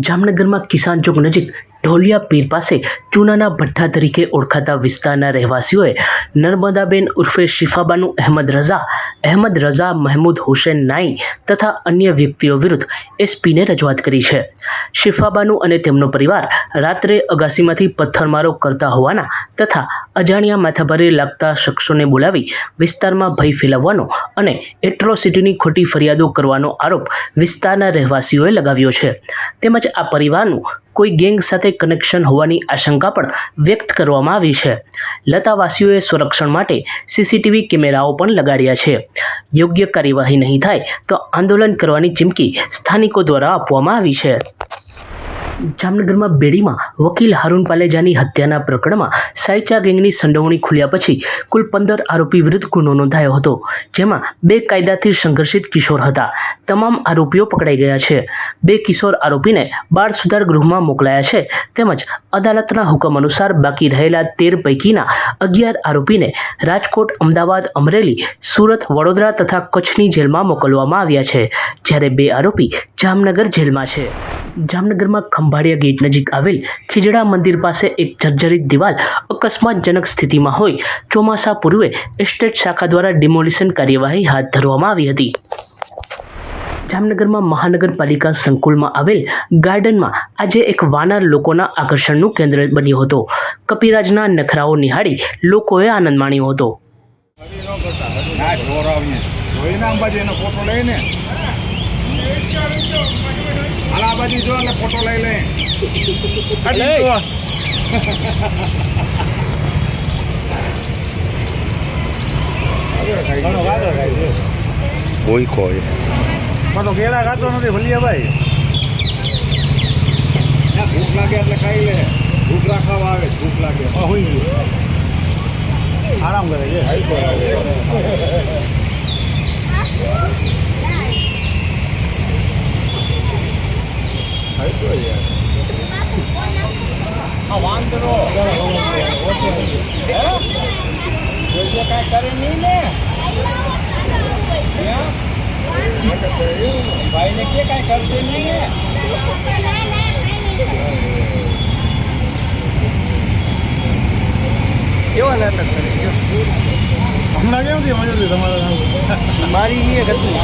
જામનગરમાં કિસાન ચોક નજીક ઢોલિયા પીર પાસે ચૂનાના ભઠ્ઠા તરીકે ઓળખાતા વિસ્તારના રહેવાસીઓએ નર્મદાબેન ઉર્ફે શિફાબાનુ અહેમદ રઝા અહેમદ રઝા મહેમૂદ હુસેન નાઈ તથા અન્ય વ્યક્તિઓ વિરુદ્ધ એસપીને રજૂઆત કરી છે. શિફાબાનુ અને તેમનો પરિવાર રાત્રે અગાસીમાંથી પથ્થરમારો કરતા હોવાના તથા અજાણ્યા માથાભારે લાગતા શખ્સોને બોલાવી વિસ્તારમાં ભય ફેલાવવાનો અને એટ્રોસિટીની ખોટી ફરિયાદો કરવાનો આરોપ વિસ્તારના રહેવાસીઓએ લગાવ્યો છે. તેમજ આ પરિવારનું કોઈ ગેંગ સાથે કનેક્શન હોવાની આશંકા પણ વ્યક્ત કરવામાં આવી છે. લતાવાસીઓએ સંરક્ષણ માટે સીસીટીવી કેમેરાઓ પણ લગાડ્યા છે. યોગ્ય કાર્યવાહી નહીં થાય તો આંદોલન કરવાની ચીમકી સ્થાનિકો દ્વારા આપવામાં આવી છે. જામનગરમાં બેડીમાં વકીલ હારૂન પાલેજાની હત્યાના પ્રકરણમાં સાયચા ગેંગની સંડોવણી ખુલ્યા પછી કુલ પંદર આરોપી વિરુદ્ધ ગુનો નોંધાયો હતો, જેમાં બે કાયદાથી સંઘર્ષિત કિશોર હતા. તમામ આરોપીઓ પકડાઈ ગયા છે. બે કિશોર આરોપીને બાળ સુધાર ગૃહમાં મોકલાયા છે. તેમજ અદાલતના હુકમ અનુસાર બાકી રહેલા તેર પૈકીના અગિયાર આરોપીને રાજકોટ, અમદાવાદ, અમરેલી, સુરત, વડોદરા તથા કચ્છની જેલમાં મોકલવામાં આવ્યા છે, જ્યારે બે આરોપી જામનગર જેલમાં છે. જામનગરમાં ખંભાળિયા ગેટ નજીક આવેલ ખીજડા મંદિર પાસે એક જર્જરિત દિવાલ અકસ્માતજનક સ્થિતિમાં હોય. ચોમાસા પૂર્વે એસ્ટેટ શાખા દ્વારા ડિમોલિશન કાર્યવાહી હાથ ધરવામાં આવી હતી. જામનગરમાં મહાનગરપાલિકા સંકુલમાં આવેલ ગાર્ડનમાં આજે એક વાનર લોકોના આકર્ષણનું કેન્દ્ર બન્યો હતો. કપિરાજના નખરાઓ નિહાળી લોકોએ આનંદ માણ્યો હતો. હાલ આ બાજુ જો એટલે ફોટો લઈ લે. છે. કોઈ કોઈ તો કેળા ખાતો નથી ભલિયા ભાઈ ના, ભૂખ લાગે એટલે ખાઈ લે. ભૂખ રાખવા આવે ભૂખ લાગે. હા હોય ગયું. કાંઈ કરે છે ભાઈને કે કાંઈ કરશે નહીં ને કેવા નાટક કરે હમણાં કેવું થી મજા તમારા મારી એ હતી